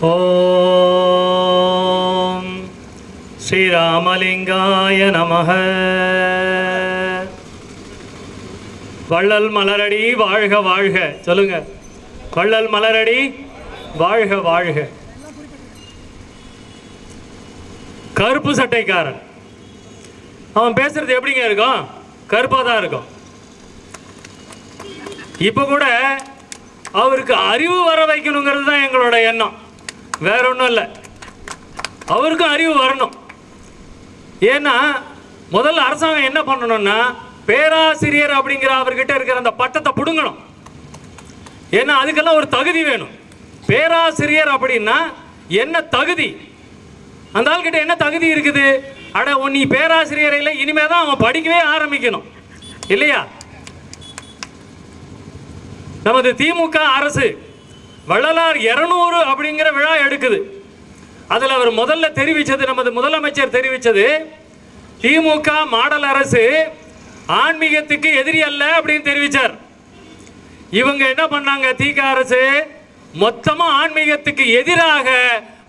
ஓம். ஸ்ரீராமலிங்காய நமக. வள்ளல் மலரடி வாழ்க வாழ்க. சொல்லுங்க. வள்ளல் மலரடி வாழ்க வாழ்க. கருப்பு சட்டைக்காரன். அவன் பேசுறது எப்படிங்க இருக்கும்? கருப்பாக தான் இருக்கும். இப்போ கூட அவருக்கு அறிவு வர வைக்கணுங்கிறது தான் எங்களோட எண்ணம். வேற ஒன்றும் இல்லை. அவருக்கும் அறிவு வரணும். ஏன்னா முதல்ல அரசாங்கம் என்ன பண்ணணும்னா பேராசிரியர் அப்படிங்கிற அவர்கிட்ட இருக்கிற அந்த பட்டத்தை பிடுங்கணும். ஏன்னா அதுக்கெல்லாம் ஒரு தகுதி வேணும். பேராசிரியர் அப்படின்னா என்ன தகுதி? அந்த ஆள்கிட்ட என்ன தகுதி இருக்குது? அட உன் நீ பேராசிரியர் இல்லை இனிமே தான் அவன் படிக்கவே ஆரம்பிக்கணும். இல்லையா? நமது திமுக அரசு வள்ளலார் இருநூறு அப்படிங்கிற விழா எடுக்குது. அதில் அவர் முதல்ல தெரிவித்தது நமது முதலமைச்சர் தெரிவித்தது திமுக மாடல் அரசு ஆன்மீகத்துக்கு எதிரி அல்ல அப்படின்னு தெரிவித்தார் இவங்க என்ன பண்ணாங்க திக அரசு மொத்தமாக ஆன்மீகத்துக்கு எதிராக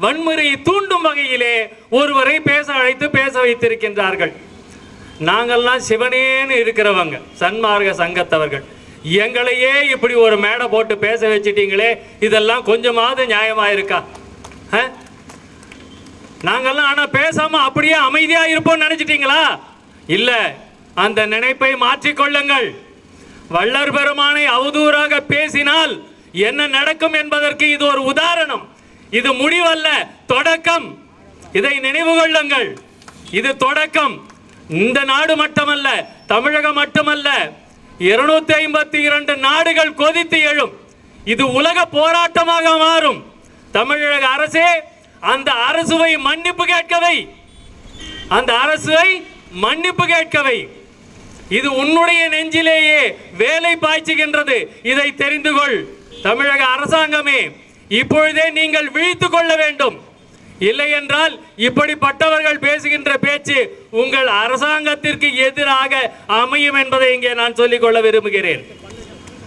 வன்முறையை தூண்டும் வகையிலே ஒருவரை பேச அழைத்து பேச வைத்திருக்கின்றார்கள். நாங்கள்லாம் சிவனேன்னு இருக்கிறவங்க சன்மார்க்க சங்கத்தவர்கள். எங்களையே இப்படி ஒரு மேடை போட்டு பேச வச்சிட்டீங்களே இதெல்லாம் கொஞ்சமாவது நியாயமா இருக்கா ஆ? நாங்கெல்லாம் ஆனா பேசாம அப்படியே அமைதியா இருப்போம் நினைச்சிட்டீங்களா? இல்ல அந்த நினைப்பை மாற்றிக்கொள்ளுங்கள் வள்ளர் பெருமானை அவதூறாக பேசினால் என்ன நடக்கும் என்பதற்கு இது ஒரு உதாரணம். இது முடிவல்ல தொடக்கம். இதை நினைவு கொள்ளுங்கள். இது தொடக்கம். இந்த நாடு மட்டுமல்ல தமிழகம் மட்டுமல்ல. இருநூத்தி ஐம்பத்தி இரண்டு நாடுகள் கொதித்து எழும். இது உலக போராட்டமாக மாறும். தமிழக அரசே அந்த அரசுவை மன்னிப்பு கேட்கவை. அந்த அரசுவை மன்னிப்பு கேட்கவை. இது உன்னுடைய நெஞ்சிலேயே வேலை பாய்ச்சுகின்றது. இதை தெரிந்து கொள். தமிழக அரசாங்கமே இப்பொழுதே நீங்கள் விழித்துக் கொள்ள வேண்டும். இல்லை என்றால் இப்படிப்பட்டவர்கள் பேசுகின்ற பேச்சு உங்கள் அரசாங்கத்திற்கு எதிராக அமையும் என்பதை இங்கே நான் சொல்லிக் கொள்ள விரும்புகிறேன்.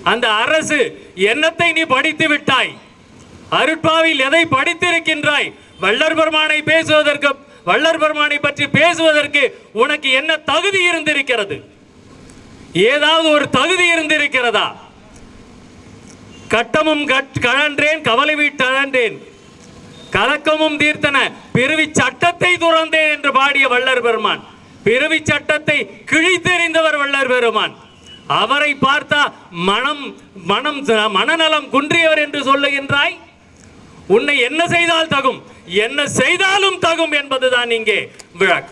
அந்த அரசு என்னத்தை நீ படித்து விட்டாய்? அருட்பாவில் எதை படித்திருக்கின்றாய்? வள்ளர் பெருமானை பேசுவதற்கு வள்ளர் பெருமானை பற்றி பேசுவதற்கு உனக்கு என்ன தகுதி இருந்திருக்கிறது? ஏதாவது ஒரு தகுதி இருந்திருக்கிறதா? கட்டமும் கட்- கழன்றேன் கவலை வீட்டழன்றேன். கலக்கமும் தீர்த்தன. பிறவி சட்டத்தை துறந்தேன் என்று பாடிய வள்ளர் பெருமான். பிறவி சட்டத்தை கிழித்தெறிந்தவர் வள்ளர் பெருமான். அவரை பார்த்தா மனம் மனம் மனநலம் குன்றியவர் என்று சொல்லுகின்றாய். உன்னை என்ன செய்தால் தகும்? என்ன செய்தாலும் தகும் என்பதுதான் இங்கே விழக்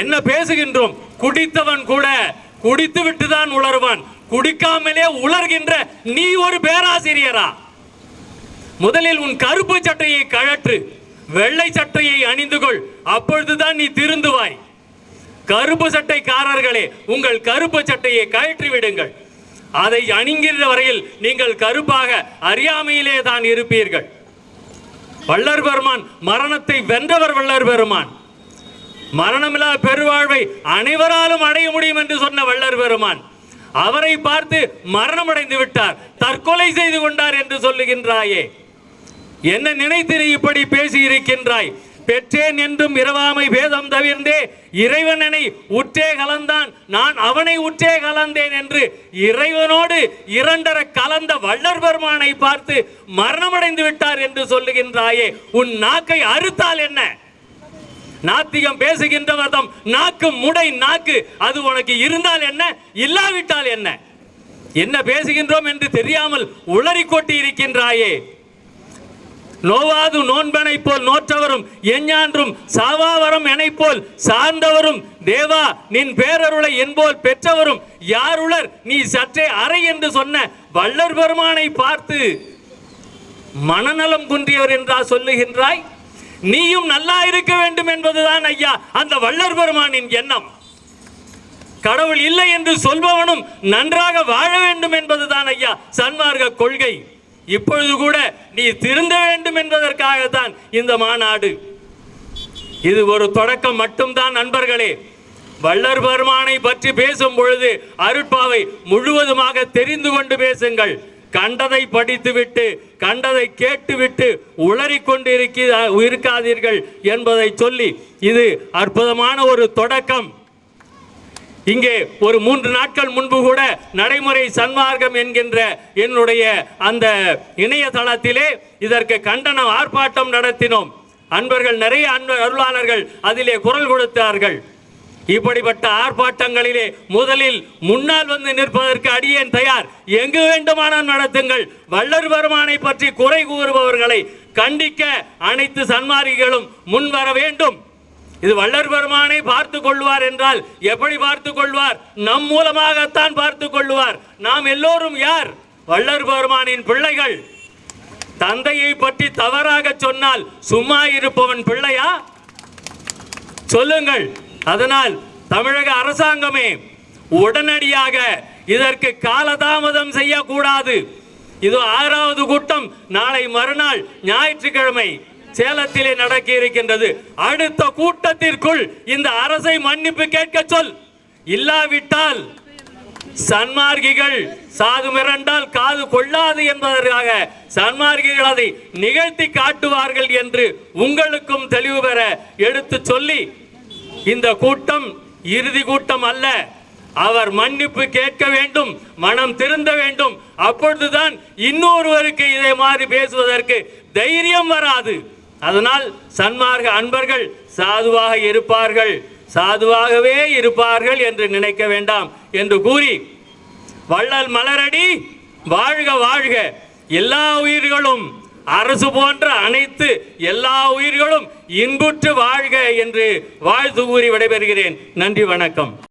என்ன பேசுகின்றோம்? குடித்தவன் கூட குடித்து விட்டுதான் உளருவான் குடிக்காமலே உலர்கின்ற நீ ஒரு பேராசிரியரா? முதலில் உன் கருப்பு சட்டையை கழற்று வெள்ளை சட்டையை அணிந்து கொள். அப்பொழுதுதான் நீ திருந்துவாய். கருப்பு சட்டைக்காரர்களே உங்கள் கருப்பு சட்டையை கழற்றி விடுங்கள். அதை அணிங்கிற வரையில் நீங்கள் கருப்பாக அறியாமையிலே தான் இருப்பீர்கள். வள்ளர் பெருமான் மரணத்தை வென்றவர் வள்ளர் பெருமான். மரணமில்லா பெருவாழ்வை அனைவராலும் அடைய முடியும் என்று சொன்ன வள்ளர் பெருமான். அவரை பார்த்து மரணமடைந்து விட்டார் தற்கொலை செய்து கொண்டார் என்று சொல்லுகின்றாயே. என்ன நினைத்திரு இப்படி பேசி இருக்கின்றாய் பெற்றேன் என்றும் இரவாமை பேதம் தவிர்ந்தே இறைவனனை உற்றே கலந்தான். நான் அவனை உற்றே கலந்தேன் என்று இறைவனோடு இரண்டர கலந்த வள்ளர் பெருமானை பார்த்து மரணமடைந்து விட்டார் என்று சொல்லுகின்றாயே உன் நாக்கை அறுத்தால் என்ன? நாத்திகம் பேசுகின்றவர் தம் நாக்கு முடை நாக்கு அது உனக்கு இருந்தால் என்ன? இல்லாவிட்டால் என்ன? என்ன பேசுகின்றோம் என்று தெரியாமல் உளறி கொட்டி இருக்கின்றாயே நோவாது நோன்பனை போல் நோற்றவரும் எஞ்ஞான்றும் சாவாவரம் எனை போல் சார்ந்தவரும் தேவா நின் பேரருளை என்போல் பெற்றவரும் யாருளர் நீ சற்றே அறை என்று சொன்ன வள்ளர் பெருமானை பார்த்து மனநலம் குன்றியவர் என்றா சொல்லுகின்றாய்? நீயும் நல்லா இருக்க வேண்டும் என்பதுதான் ஐயா அந்த வள்ளர் பெருமானின் எண்ணம். கடவுள் இல்லை என்று சொல்பவனும் நன்றாக வாழ வேண்டும் என்பதுதான் ஐயா சன்மார்க்க கொள்கை. இப்பொழுது கூட நீ திருந்த வேண்டும் என்பதற்காகத்தான் இந்த மாநாடு. இது ஒரு தொடக்கம் மட்டும்தான் நண்பர்களே. வள்ளர் பெருமானை பற்றி பேசும் பொழுது அருட்பாவை முழுவதுமாக தெரிந்து கொண்டு பேசுங்கள். கண்டதை படித்துவிட்டு கண்டதை கேட்டுவிட்டு உளறிக்கொண்டு இருக்கிற இருக்காதீர்கள் என்பதை சொல்லி இது அற்புதமான ஒரு தொடக்கம். இங்கே ஒரு மூன்று நாட்கள் முன்பு கூட நடைமுறை சன்மார்க்கம் என்கின்ற என்னுடைய அந்த இணையதளத்திலே இதற்கு கண்டனம் ஆர்ப்பாட்டம் நடத்தினோம். அன்பர்கள் நிறைய அன்ப அருளாளர்கள் அதிலே குரல் கொடுத்தார்கள். இப்படிப்பட்ட ஆர்ப்பாட்டங்களிலே முதலில் முன்னால் வந்து நிற்பதற்கு அடியேன் தயார். எங்கு வேண்டுமானால் நடத்துங்கள். வள்ளர் பெருமானை பற்றி குறை கூறுபவர்களை கண்டிக்க அனைத்து சன்மார்க்கிகளும் முன் வர வேண்டும். இது வள்ளர் பெருமானை பார்த்து கொள்வார் என்றால் எப்படி பார்த்து கொள்வார்? நம் மூலமாகத்தான் பார்த்து கொள்வார் நாம் எல்லோரும் யார்? வள்ளர் பெருமானின் பிள்ளைகள். தந்தையை பற்றி தவறாக சொன்னால் சும்மா இருப்பவன் பிள்ளையா? சொல்லுங்கள். அதனால் தமிழக அரசாங்கமே உடனடியாக இதற்கு காலதாமதம் செய்யக்கூடாது. இது ஆறாவது கூட்டம். நாளை மறுநாள் ஞாயிற்றுக்கிழமை. சேலத்திலே நடக்க இருக்கின்றது. அடுத்த கூட்டத்திற்குள் இந்த அரசை மன்னிப்பு கேட்க சொல். இல்லாவிட்டால் சன்மார்க்கிகள் சாது மிரண்டால் காது கொள்ளாது என்பதற்காக சன்மார்க்கிகள் அதை நிகழ்த்தி காட்டுவார்கள் என்று உங்களுக்கும் தெளிவு பெற எடுத்து சொல்லி இந்த கூட்டம் இறுதி கூட்டம் அல்ல. அவர் மன்னிப்பு கேட்க வேண்டும் மனம் திருந்த வேண்டும். அப்பொழுதுதான் இன்னொருவருக்கு இதை மாதிரி பேசுவதற்கு தைரியம் வராது. அதனால் சன்மார்க்க அன்பர்கள் சாதுவாக இருப்பார்கள் சாதுவாகவே இருப்பார்கள் என்று நினைக்க வேண்டாம் என்று கூறி வள்ளல் மலரடி வாழ்க வாழ்க. எல்லா உயிர்களும் அரசு போன்ற அனைத்து எல்லா உயிர்களும் இன்புற்று வாழ்க என்று வாழ்த்து கூறி விடைபெறுகிறேன். நன்றி வணக்கம்.